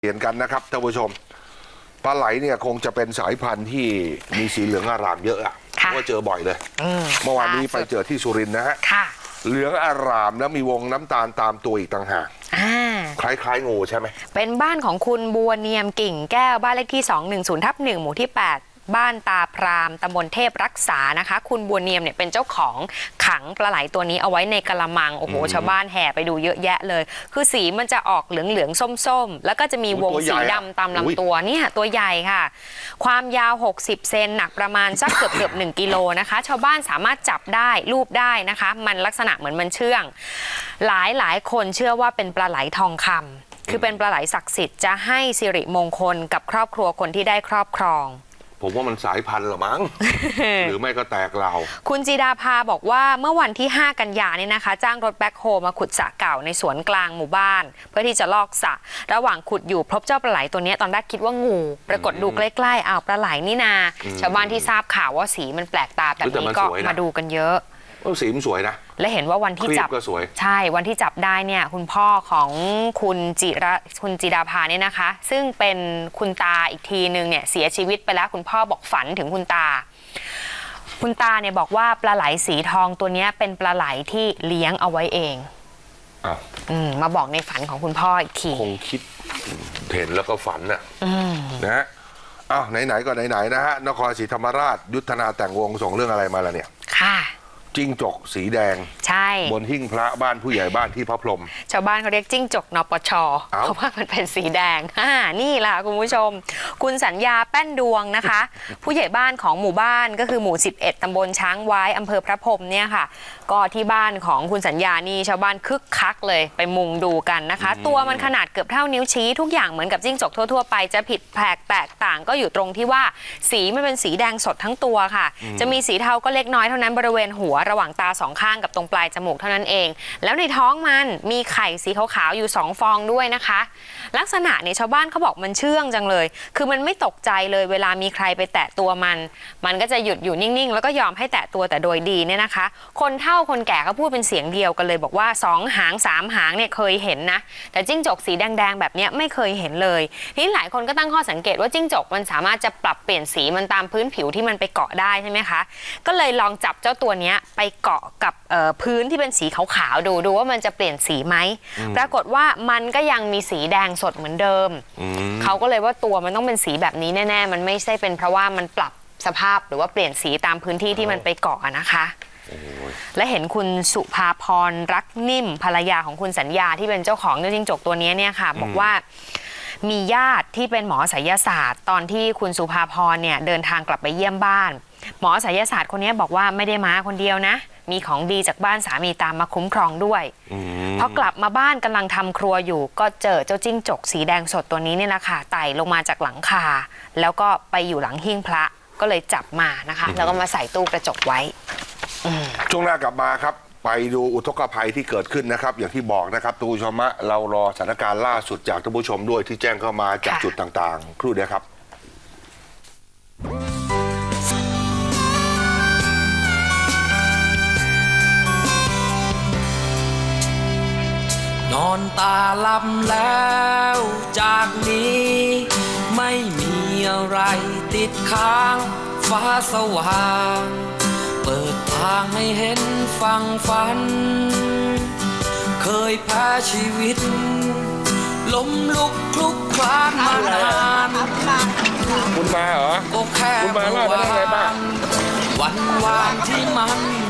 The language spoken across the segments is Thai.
เปลี่ยนกันนะครับท่านผู้ชมปลาไหลเนี่ยคงจะเป็นสายพันธุ์ที่มีสีเหลืองอารามเยอะอะเพค่ะราะว่าเจอบ่อยเลยอืมเมื่อวานนี้ไปล่าสุดเจอที่สุรินทร์นะฮะค่ะเหลืองอารามแล้วมีวงน้ำตาลตามตัวอีกต่างหากอ่าคล้ายๆงูใช่ไหมเป็นบ้านของคุณบัวเนียมกิ่งแก้วบ้านเลขที่ 210ทับ1หมู่ที่ 8 บ้านตาพรามตำบลเทพรักษานะคะ คุณบัวเนียมเนี่ยเป็นเจ้าของขังปลาไหลตัวนี้เอาไว้ในกระมัง โอ้โห ชาวบ้านแห่ไปดูเยอะแยะเลย คือสีมันจะออกเหลืองๆส้มๆ แล้วก็จะมีวงสีดำตามลำตัวเนี่ยตัวใหญ่ค่ะ ความยาว 60 เซนหนักประมาณสักเกือบเกือบๆ1กิโลนะคะ ชาวบ้านสามารถจับได้รูปได้นะคะ มันลักษณะเหมือนมันเชื่อง หลายหลายๆคนเชื่อว่าเป็นปลาไหลทองคำคือเป็นปลาไหลศักดิ์สิทธิ์จะให้สิริมงคลกับครอบครัวคนที่ได้ครอบครอง ผมว่ามันสายพันธุ์เหรอมั้ง หรือไม่ก็แตกเรา คุณจีดาภาบอกว่าเมื่อวันที่ 5 กันยาเนี่ยนะคะ จ้างรถแบ็คโฮมาขุดสระเก่าในสวนกลางหมู่บ้าน เพื่อที่จะลอกสระระหว่างขุดอยู่พบเจ้าปลาไหลตัวเนี้ยตอนแรกคิดว่างู ปรากฏดูใกล้ๆอ้าวปลาไหลนี่นา ชาวบ้านที่ทราบข่าวว่าสีมันแปลกตาแบบแต่นี้มันก็สวยนะมาดูกันเยอะเออสีมันสวยนะ และเห็นว่าวันที่ครีบจับก็สวย ใช่วันที่จับได้เนี่ยคุณพ่อของคุณจิระคุณจิดาภาเนี่ยนะคะ ซึ่งเป็นคุณตาอีกทีนึงเนี่ยเสียชีวิตไปแล้วคุณพ่อบอกฝันถึงคุณตา คุณตาเนี่ยบอกว่าปลาไหลสีทองตัวเนี้ยเป็นปลาไหลที่เลี้ยงเอาไว้เองอ้าวอืมมาบอกในฝันของคุณพ่ออีกทีคงคิดเห็นแล้วก็ฝันน่ะอืมนะฮะอ้าวไหนๆก็ไหนๆนะฮะนครศรีธรรมราช ยุทธนาแต่งวงส่งเรื่องอะไรมาล่ะเนี่ย ค่ะ จิ้งจกสีแดง ใช่ บนหิ้งพระบ้านผู้ใหญ่บ้านที่พระพรหมชาวบ้านเขาเรียกจิ้งจกนปชเอ้าเพราะว่ามันเป็นสีแดงอ่านี่ล่ะคุณผู้ชม คุณสัญญาแป้นดวงนะคะ ผู้ใหญ่บ้านของหมู่บ้านก็คือหมู่ 11ตำบลช้างไว้อำเภอพระพรหมเนี่ยค่ะ ก็ที่บ้านของคุณสัญญานี่ชาวบ้านคึกคักเลยไปมุงดูกันนะคะ ตัวมันขนาดเกือบเท่านิ้วชี้ทุกอย่างเหมือนกับจิ้งจกทั่วๆไปจะผิดแปลกแตกต่างก็อยู่ตรงที่ว่าสีมันเป็นสีแดงสดทั้งตัวค่ะ จะมีสีเทาก็เล็กน้อยเท่านั้นบริเวณหัวระหว่างตาสองข้างกับตรงปลายจมูกเท่านั้นเอง แล้วในท้องมันมีไข่สีขาวๆอยู่สองฟองด้วยนะคะ ลักษณะเนี่ยชาวบ้านเขาบอกมันเชื่องจังเลย คือมันไม่ตกใจเลยเวลามีใครไปแตะตัวมัน มันก็จะหยุดอยู่นิ่งๆ แล้วก็ยอมให้แตะตัวแต่โดยดีเนี่ยนะคะ คนเฒ่าคนแก่ก็พูดเป็นเสียงเดียวกันเลย บอกว่าสองหางสามหางเนี่ยเคยเห็นนะ แต่จิ้งจกสีแดงๆ แบบนี้ไม่เคยเห็นเลยทีนี้หลายคนก็ตั้งข้อสังเกตว่าจิ้งจกมันสามารถจะปรับเปลี่ยนสีมันตามพื้นผิวที่มันไปเกาะได้ใช่ไหมคะ ก็เลยลองจับเจ้าตัวนี้ไปเกาะกับเอ่อพื้นที่เป็นสีขาวๆดูดูว่ามันจะเปลี่ยนสีไหมปรากฏว่ามันก็ยังมีสีแดงสดเหมือนเดิมเขาก็เลยว่าตัวมันต้องเป็นสีแบบนี้แน่ๆ มันไม่ใช่เป็นเพราะว่ามันปรับสภาพหรือว่าเปลี่ยนสีตามพื้นที่ที่มันไปเกาะอะนะคะและเห็นคุณสุภาพรรักนิ่มภรรยาของคุณสัญญาที่เป็นเจ้าของเจ้าจิ้งจกตัวนี้เนี่ยค่ะบอกว่ามีญาติที่เป็นหมอไสยศาสตร์ ตอนที่คุณสุภาพรเนี่ยเดินทางกลับไปเยี่ยมบ้าน หมอไสยศาสตร์คนนี้บอกว่าไม่ได้มาคนเดียวนะ มีของดีจากบ้านสามีตามมาคุ้มครองด้วยพอกลับมาบ้านกำลังทำครัวอยู่ ก็เจอเจ้าจิ้งจกสีแดงสดตัวนี้เนี่ยแหละค่ะไต่ลงมาจากหลังคา แล้วก็ไปอยู่หลังหิ้งพระก็เลยจับมานะคะ แล้วก็มาใส่ตู้กระจกไว้ช่วงหน้ากลับมาครับ ไปดูอุทกภัยที่เกิดขึ้นนะครับ อย่างที่บอกนะครับทุกผู้ชมฮะเรารอสถานการณ์ล่าสุดจากท่านผู้ชมด้วยที่แจ้งเข้ามาจากค่ะจุดต่างๆครู่เดียวครับ อนตาหลับแล้ว จากนี้ ไม่มีอะไรติดค้าง ฟ้าสว่าง เปิดทางให้เห็นฟังฝัน เคยแพ้ชีวิต ล้มลุกคลุกคลานมานานคุณมาเหรอ ก็แค่คุณมาเล่าไปได้ไงบ้างวันวานที่มัน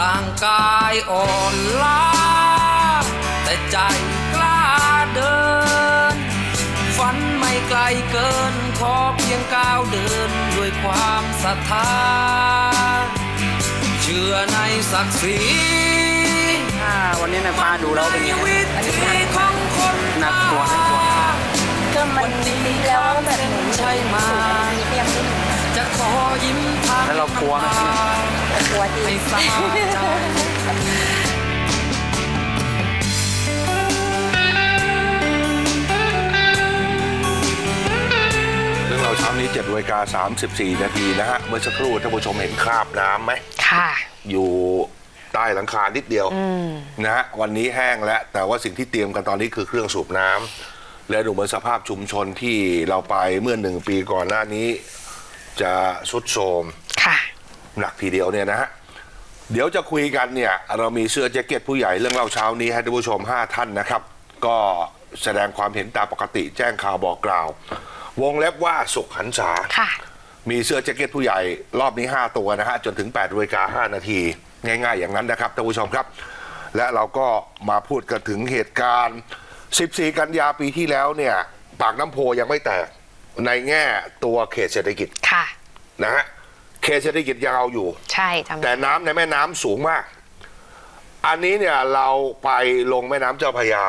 ร่างกายอ่อนล้า แต่ใจกล้าเดิน ฝันไม่ไกลเกิน ขอเพียงก้าวเดินด้วยความศรัทธา เชื่อในศักดิ์ศรีถ้าวันนี้นายฟ้าดูแล้วเป็นไงวิธีของคนน่ากลัวน่ากลัวทางเส้นชัยมา จะขอยิ้มทางแล้วเรากลัวไหมกลัวดีให้สาใจเรื่องเราเช้านี้7นาฬิกา34 นาทีนะฮะ เมื่อสักครู่ท่านผู้ชมเห็นคราบน้ำไหม ค่ะ อยู่ใต้หลังคานิดเดียวนะฮะ วันนี้แห้งแล้ว แต่ว่าสิ่งที่เตรียมกันตอนนี้คือเครื่องสูบน้ำและดูเหมือนสภาพชุมชนที่เราไปเมื่อหนึ่งปีก่อนหน้านี้ จะสุดโทรมค่ะ หนักทีเดียวเนี่ยนะฮะเดี๋ยวจะคุยกันเนี่ย เรามีเสื้อแจ็คเก็ตผู้ใหญ่เรื่องเล่าเช้านี้ให้ท่านผู้ชม 5 ท่านนะครับ ก็แสดงความเห็นตามปกติแจ้งข่าวบอกกล่าว วงเล็บว่าสุขหันษาค่ะ มีเสื้อแจ็คเก็ตผู้ใหญ่รอบนี้ 5 ตัวนะฮะจนถึง8นาฬิกา5นาที ง่าย ๆ อย่างนั้นนะครับท่านผู้ชมครับ และเราก็มาพูดกันถึงเหตุการณ์ 14 กันยาปีที่แล้วเนี่ย ปากน้ำโพยังไม่แตก ในแง่ตัวเขตเศรษฐกิจค่ะ นะฮะเขตเศรษฐกิจยังเอาอยู่ ใช่จำแต่น้ำในแม่น้ำสูงมาก อันนี้เนี่ยเราไปลงแม่น้ำเจ้าพระยา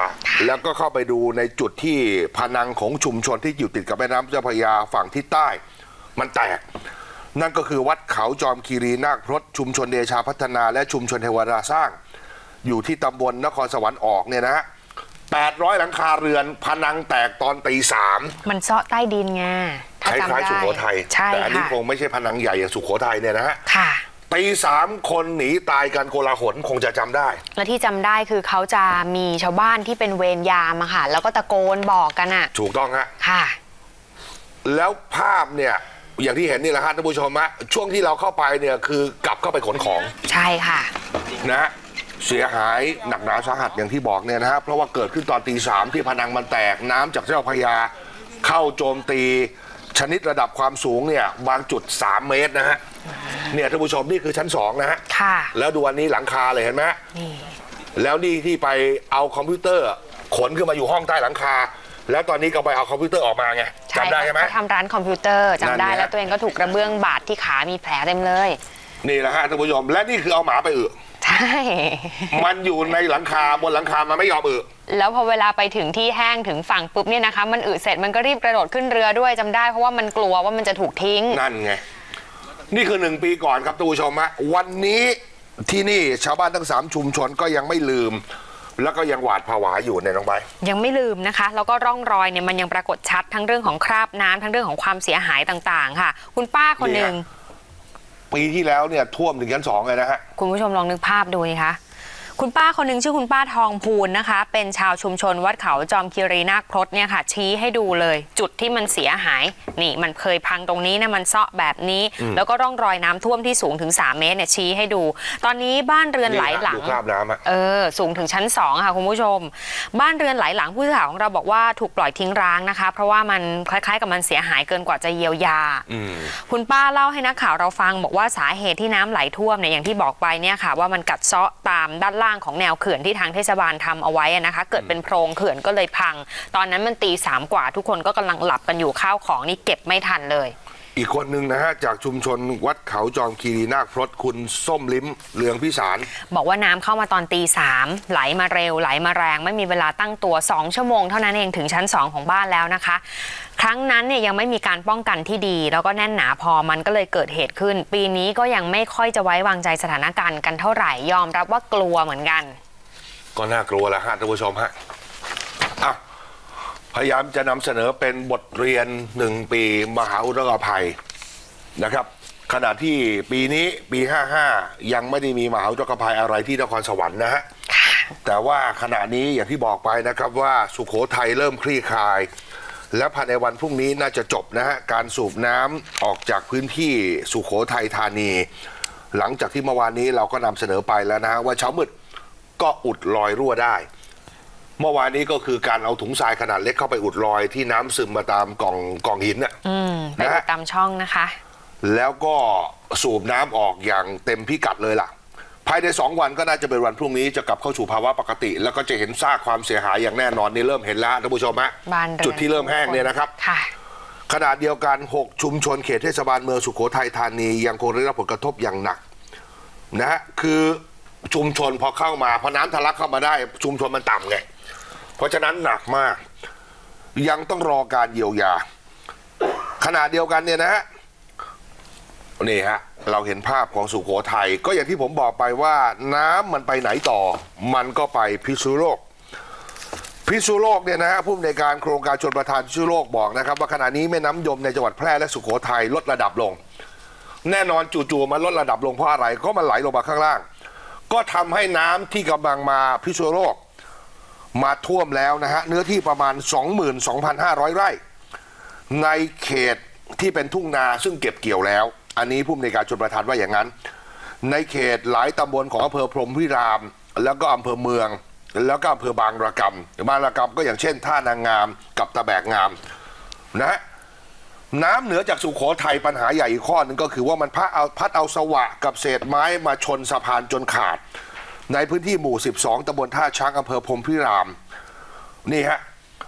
แล้วก็เข้าไปดูในจุดที่พนังของชุมชนที่อยู่ติดกับแม่น้ำเจ้าพระยาฝั่งทิศใต้ มันแตก นั่นก็คือวัดเขาจอมคีรีนาคพรตชุมชนเดชาพัฒนา และชุมชนเทวดาสร้าง อยู่ที่ตำบลนครสวรรค์ออกเนี่ยนะฮะ 800 หลังคาเรือนพนังแตกตอนตีสามมันเซาะใต้ดินไงคถ้าจำล้ายได้ๆสุโขทัยใช่แต่อันนี้ค่ะคงไม่ใช่พนังใหญ่อย่างสุโขทัยเนี่ยนะฮะค่ะ ตีสามคนหนีตายกันโกลาหลคงจะจำได้ และที่จำได้คือเขาจะมีชาวบ้านที่เป็นเวรยามอะค่ะ แล้วก็ตะโกนบอกกันอะถูกต้องฮะ ค่ะ แล้วภาพเนี่ย อย่างที่เห็นนี่แหละฮะท่านผู้ชมฮะช่วงที่เราเข้าไปเนี่ยคือกลับเข้าไปขนของใช่ค่ะนะฮะ เสียหายหนักหนาสาหัสอย่างที่บอกเนี่ยนะฮะเพราะว่าเกิดขึ้นตอนตีสามที่พนังมันแตกน้ำจากเจ้าพระยา เข้าโจมตีชนิดระดับความสูงเนี่ยบางจุด 3 เมตรนะฮะเนี่ยท่านผู้ชมนี่คือชั้น 2 นะฮะค่ะ แล้วดูอันนี้หลังคาเลยเห็นไหมฮะนี่ แล้วนี่ที่ไปเอาคอมพิวเตอร์ ขนขึ้นมาอยู่ห้องใต้หลังคา แล้วตอนนี้ก็ไปเอาคอมพิวเตอร์ออกมาไงใช่จำได้ใช่ไหม เขาทำร้านคอมพิวเตอร์นั่จำนได้ไง แล้วตัวเองก็ถูกกระเบื้องบาดที่ขามีแผลเต็มเลย นี่แหละฮะท่านผู้ชมและนี่คือเอาหมาไปอึใช่ มันอยู่ในหลังคาบนหลังคามันไม่ยอมอึแล้วพอเวลาไปถึงที่แห้งถึงฝั่งปุ๊บเนี่ยนะคะ มันอึเสร็จมันก็รีบกระโดดขึ้นเรือด้วยจำได้เพราะว่ามันกลัวว่ามันจะถูกทิ้ง นั่นไง นี่คือหนึ่งปีก่อนครับท่านผู้ชมฮะวันนี้ที่นี่ชาวบ้านทั้งสามชุมชนก็ยังไม่ลืมแล้วก็ยังหวาดผวาอยู่ในยน้องใบยังไม่ลืมนะคะ แล้วก็ร่องรอยเนี่ยมันยังปรากฏชัดทั้งเรื่องของคราบน้ำทั้งเรื่องของความเสียหายต่างๆ ค่ะ คุณป้าคนหนึ่ง ปีที่แล้วเนี่ยท่วมถึงชั้นสองเลยนะฮะ คุณผู้ชมลองนึกภาพดูนะคะ คุณป้าคนหนึ่งชื่อคุณป้าทองพูนนะคะ เป็นชาวชุมชนวัดเขาจอมคีรีนาคพรตเนี่ยค่ะ ชี้ให้ดูเลยจุดที่มันเสียหาย นี่มันเคยพังตรงนี้นะมันเซาะแบบนี้ แล้วก็ร่องรอยน้ำท่วมที่สูงถึง 3 เมตรเนี่ยชี้ให้ดู ตอนนี้บ้านเรือนหลายหลังดูคราบน้ำอะเออสูงถึงชั้น2ค่ะคุณผู้ชม บ้านเรือนหลายหลังผู้สื่อข่าวของเราบอกว่าถูกปล่อยทิ้งร้างนะคะ เพราะว่ามันคล้ายๆ กับมันเสียหายเกินกว่าจะเยียวยาอืมคุณป้าเล่าให้นักข่าวเราฟังบอกว่าสาเหตุที่น้ำไหลท่วมเนี่ยอย่างที่บอกไปเนี่ยค่ะ ว่ามันกัดเซาะตามด้านล่างของแนวเขื่อนที่ทางเทศบาลทำเอาไว้นะคะ เกิดเป็นโพรงเขื่อนก็เลยพัง ตอนนั้นมันตีสามกว่าทุกคนก็กำลังหลับกันอยู่ข้าวของนี่เก็บไม่ทันเลย อีกคนหนึ่งนะฮะ จากชุมชนวัดเขาจอมคีรีนาคพรตคุณส้มลิ้มเลืองพิสาร บอกว่าน้ำเข้ามาตอนตีสามไหลมาเร็วไหลมาแรง ไม่มีเวลาตั้งตัว 2 ชั่วโมงเท่านั้นเองถึงชั้น 2 ของบ้านแล้วนะคะ ครั้งนั้นเนี่ยยังไม่มีการป้องกันที่ดี แล้วก็แน่นหนาพอมันก็เลยเกิดเหตุขึ้น ปีนี้ก็ยังไม่ค่อยจะไว้วางใจสถานการณ์กันเท่าไหร่ยอมรับว่ากลัวเหมือนกัน ก็น่ากลัวแล้วฮะท่านผู้ชมฮะอะ พยายามจะนำเสนอเป็นบทเรียนหนึ่งปีมหาอุทกภัยนะครับ ขณะที่ปีนี้ปี 55 ยังไม่ได้มีมหาอุทกภัยอะไรที่นครสวรรค์นะฮะแต่ว่าขณะนี้อย่างที่บอกไปนะครับว่าสุขโขทัยเริ่มคลี่คลาย และภายในวันพรุ่งนี้น่าจะจบนะฮะการสูบน้ำออกจากพื้นที่สุขโขทัยธานี หลังจากที่เมื่อวานนี้เราก็นำเสนอไปแล้วนะฮะว่าเช้ามืดก็อุดรอยรั่วได้ เมื่อวานนี้ก็คือการเอาถุงทรายขนาดเล็กเข้าไปอุดรอยที่น้ำซึมมาตามกล่องกล่องหินน่ะ อืมไปนะดูฮะ ตามช่องนะคะ แล้วก็สูบน้ำออกอย่างเต็มพิกัดเลยล่ะ ภายในสองวันก็น่าจะเป็นวันพรุ่งนี้จะกลับเข้าสู่ภาวะปกติ แล้วก็จะเห็นซากความเสียหายอย่างแน่นอนนี่เริ่มเห็นแล้วท่านผู้ชมฮะบ้านเรือนจุดที่เริ่มแห้งเนี่ยนะครับ ค่ะ ขณะเดียวกัน 6 ชุมชนเขตเทศบาลเมืองสุโขทัยธานียังคงได้รับผลกระทบอย่างหนักนะฮะคือชุมชนพอเข้ามาพอน้ำทะลักเข้ามาได้ ชุมชนมันต่ำไง เพราะฉะนั้นหนักมาก ยังต้องรอการเยียวยา ขณะเดียวกันเนี่ยนะฮะนี่ฮะเราเห็นภาพของสุโขทัยก็อย่างที่ผมบอกไปว่าน้ำมันไปไหนต่อ มันก็ไปพิษณุโลกพิษณุโลกเนี่ยนะฮะผู้อำนวยการโครงการชนประทานพิษณุโลกบอกนะครับ ว่าขณะนี้แม่น้ำยมในจังหวัดแพร่และสุโขทัยลดระดับลง แน่นอนจู่ๆมันลดระดับลงเพราะอะไรก็มันไหลลงมาข้างล่าง ก็ทำให้น้ำที่กำลังมาพิษณุโลก มาท่วมแล้วนะฮะเนื้อที่ประมาณ 22,500 ไร่ ในเขตที่เป็นทุ่งนาซึ่งเก็บเกี่ยวแล้ว อันนี้ผู้อำนวยการชนประทานว่าอย่างนั้น ในเขตหลายตำบลของอำเภอพรมพิราม แล้วก็อำเภอเมือง แล้วก็อำเภอบางระกำบางระกำก็อย่างเช่น ท่านางงามกับตะแบกงามนะฮะน้ำเหนือจากสุโขทัยปัญหาใหญ่อีกข้อหนึ่งก็คือว่ามันพัดเอาพัดเอาสวะกับเศษไม้มาชนสะพานจนขาด ในพื้นที่หมู่ 12ตำบลท่าช้างอำเภอพรมพิราม นี่ฮะ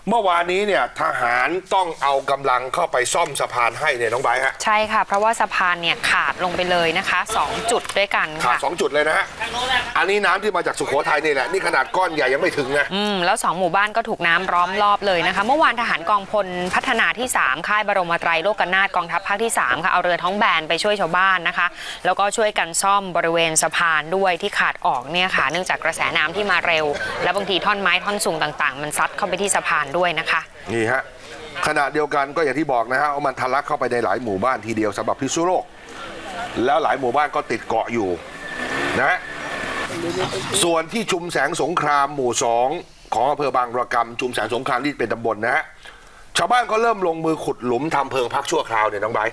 เมื่อวานนี้เนี่ยทหารต้องเอากำลังเข้าไปซ่อมสะพานให้เนี่ยน้องไบร์ทฮะใช่ค่ะ เพราะว่าสะพานเนี่ยขาดลงไปเลยนะคะสองจุดด้วยกันขาดค่ะ สองจุดเลยนะฮะอันนี้น้ำที่มาจากสุโขทัยนี่แหละนี่ขนาดก้อนใหญ่ยังไม่ถึงนะ อืมแล้วสองหมู่บ้านก็ถูกน้ำล้อมรอบเลยนะคะ เมื่อวานทหารกองพลพัฒนาที่ 3 ค่ายบรมไตรโลกนาถกองทัพภาคที่ 3 ค่ะ เอาเรือท้องแบนไปช่วยชาวบ้านนะคะ แล้วก็ช่วยกันซ่อมบริเวณสะพานด้วยที่ขาดออกเนี่ยค่ะ เนื่องจากกระแสน้ำที่มาเร็ว และบางทีท่อนไม้ท่อนสูงต่าง ๆ มันซัดเข้าไปที่สะพานด้วยนะคะ นี่ฮะขณะเดียวกันก็อย่างที่บอกนะฮะว่ามันทะลักเข้าไปในหลายหมู่บ้านทีเดียวสำหรับพิษณุโลก แล้วหลายหมู่บ้านก็ติดเกาะอยู่นะฮะส่วนที่ชุมแสงสงครามหมู่สองของอำเภอบางระกำชุมแสงสงครามที่เป็นตำบลนะฮะชาวบ้านก็เริ่มลงมือขุดหลุมทำเพิงพักชั่วคราวเนี่ยน้องใบร์ท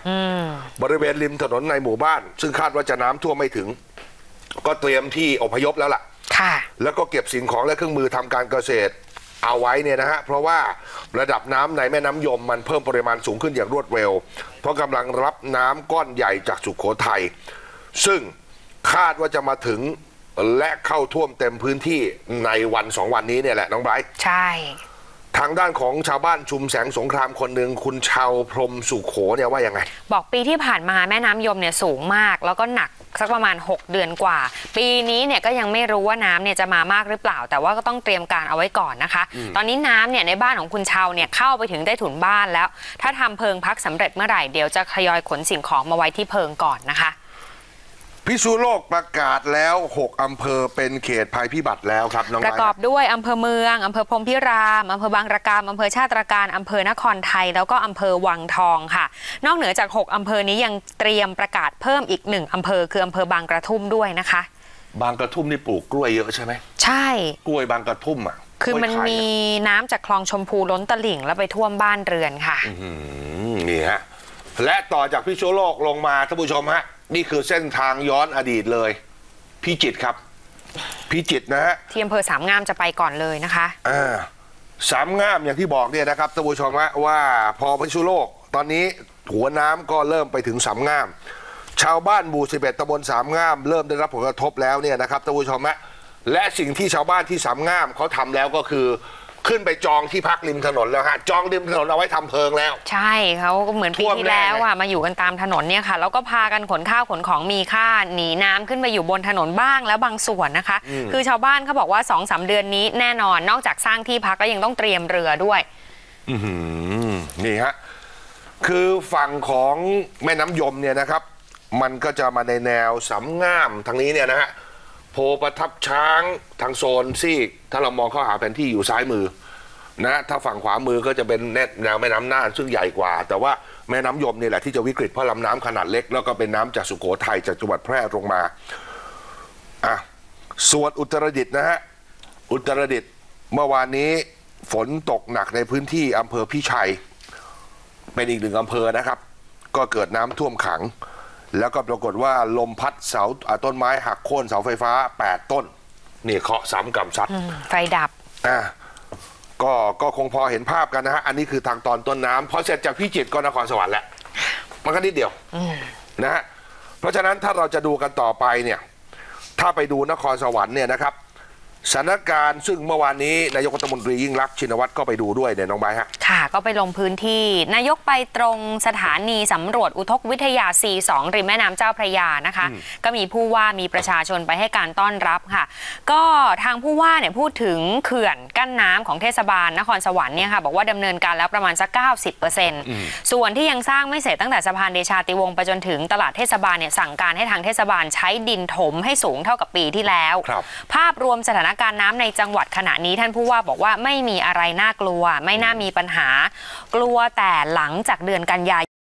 บริเวณริมถนนในหมู่บ้าน ซึ่งคาดว่าจะน้ำท่วมไม่ถึง ก็เตรียมที่อพยพแล้วล่ะ ค่ะ แล้วก็เก็บสิ่งของและเครื่องมือทำการเกษตร เอาไว้เนี่ยนะฮะเพราะว่าระดับน้ำในแม่น้ำยมมันเพิ่มปริมาณสูงขึ้นอย่างรวดเร็ว เพราะกำลังรับน้ำก้อนใหญ่จากสุขโขทัยซึ่งคาดว่าจะมาถึงและเข้าท่วมเต็มพื้นที่ในวันสองวันนี้เนี่ยแหละน้องไบรท์ใช่ ทางด้านของชาวบ้านชุมแสงสงครามคนหนึ่งคุณชาวพรหมสุขโขเนี่ยว่ายังไง บอกปีที่ผ่านมาแม่น้ำยมเนี่ยสูงมาก แล้วก็หนัก สักประมาณ 6 เดือนกว่า ปีนี้เนี่ยก็ยังไม่รู้ว่าน้ำเนี่ยจะมามากหรือเปล่า แต่ว่าก็ต้องเตรียมการเอาไว้ก่อนนะคะ ตอนนี้น้ำเนี่ยในบ้านของคุณเชาเนี่ยเข้าไปถึงได้ถุนบ้านแล้ว ถ้าทำเพิงพักสำเร็จเมื่อไหร่เดี๋ยวจะทยอยขนสิ่งของมาไว้ที่เพิงก่อนนะคะ พิษณุโลกประกาศแล้ว 6 อำเภอเป็นเขตภัยพิบัติแล้วครับน้องปไบระร์กอบทด้วยอำเภอเมืองอำเภอพรหมพิรามอำเภอบางระกามอำเภอชาติตรการอำเภอนครไทย แล้วก็อำเภอวังทองค่ะ นอกเหนือจาก 6 อำเภอนี้ยังเตรียมประกาศเพิ่มอีกหนึ่งอำเภอคืออำเภอบางกระทุ่มด้วยนะคะ บางกระทุ่มนี่ปลูกกล้วยเยอะใช่ไหมใช่กล้วยบางกระทุ่มอะคือมันกล้วยไข่มีอะน้ำจากคลองชมพูล้นตลิ่งแล้วไปท่วมบ้านเรือนค่ะอืมนี่ฮะ และต่อจากพิษณุโลกลงมาท่านผู้ชมฮะนี่คือเส้นทางย้อนอดีตเลย พิจิตรครับ พิจิตรนะฮะที่อำเภอสามงามจะไปก่อนเลยนะคะอ่าสามงามอย่างที่บอกเนี่ยนะครับท่านผู้ชมฮะว่าพอพิษณุโลก ตอนนี้หัวน้ำก็เริ่มไปถึงสามงาม ชาวบ้านหมู่ 11ตำบลสามงาม เริ่มได้รับผลกระทบแล้วเนี่ยนะครับท่านผู้ชมฮะและสิ่งที่ชาวบ้านที่สามงามเขาทำแล้วก็คือ ขึ้นไปจองที่พักริมถนนแล้วฮะจองริมถนนเอาไว้ทำเพิงแล้ว ใช่เขาก็เหมือนปีท่วมที่แน่แล้วเลยอะมาอยู่กันตามถนนเนี่ยค่ะแล้วก็พากันขนข้าวขนของมีค่าหนีน้ำขึ้นไปอยู่บนถนนบ้างแล้วบางส่วนนะคะ คือชาวบ้านเขาบอกว่า2อสเดือนนี้แน่นอนนอกจากสร้างที่พักแล้วยังต้องเตรียมเรือด้วยอื้อหือนี่ฮะคือฝั่งของแม่น้ำยมเนี่ยนะครับ มันก็จะมาในแนวสำง่ามทางนี้เนี่ยนะฮะ โพประทับช้างทางโซนซีก ถ้าเรามองเข้าหาแผนที่อยู่ซ้ายมือนะถ้าฝั่งขวามือก็จะเป็นแนวแม่น้ำน่านซึ่งใหญ่กว่า แต่ว่าแม่น้ำยมนี่แหละที่จะวิกฤตเพราะลำน้ำขนาดเล็ก แล้วก็เป็นน้ำจากสุโขทัยจากจังหวัดแพร่ลงมาอะส่วนอุตรดิตถ์นะฮะอุตรดิตถ์เมื่อวานนี้ฝนตกหนักในพื้นที่อำเภอพิชัย เป็นอีกหนึ่งอำเภอนะครับ ก็เกิดน้ำท่วมขัง แล้วก็ปรากฏว่าลมพัดเสาอ่าต้นไม้หักโค่นเสาไฟฟ้า 8 ต้น นี่เคาะซ้ำกำซัด ไฟดับ อ่าก็ก็คงพอเห็นภาพกันนะฮะ อันนี้คือทางตอนต้นน้ำพอเสร็จจากพิจิตรก็นครสวรรค์แหละ มันก็นิดเดียวนะฮะ เพราะฉะนั้นถ้าเราจะดูกันต่อไปเนี่ย ถ้าไปดูนครสวรรค์เนี่ยนะครับ สถานการณ์ซึ่งเมื่อวานนี้นายกรัฐมนตรียิ่งรักษณ์ชินวัตรก็ไปดูด้วยเนี่ยน้องไบร์ทฮะค่ะ ก็ไปลงพื้นที่ นายกไปตรงสถานีสำรวจอุทกวิทยา C2 ริมแม่น้ำเจ้าพระยานะคะ ก็มีผู้ว่ามีประชาชนไปให้การต้อนรับค่ะ ก็ทางผู้ว่าเนี่ยพูดถึงเขื่อนกั้นน้ำของเทศบาลนครสวรรค์เนี่ยค่ะบอกว่าดำเนินการแล้วประมาณสัก 90%ส่วนที่ยังสร้างไม่เสร็จตั้งแต่สะพานเดชาติวงศ์ไปจนถึงตลาดเทศบาลเนี่ยสั่งการให้ทางเทศบาลใช้ดินถมให้สูงเท่ากับปีที่แล้วครับภาพรวมสถานการณ์น้ำในจังหวัดขณะนี้ท่านผู้ว่าบอกว่าไม่มีอะไรน่ากลัว ไม่น่ามีปัญหา กลัวแต่หลังจากเดือนกันยายน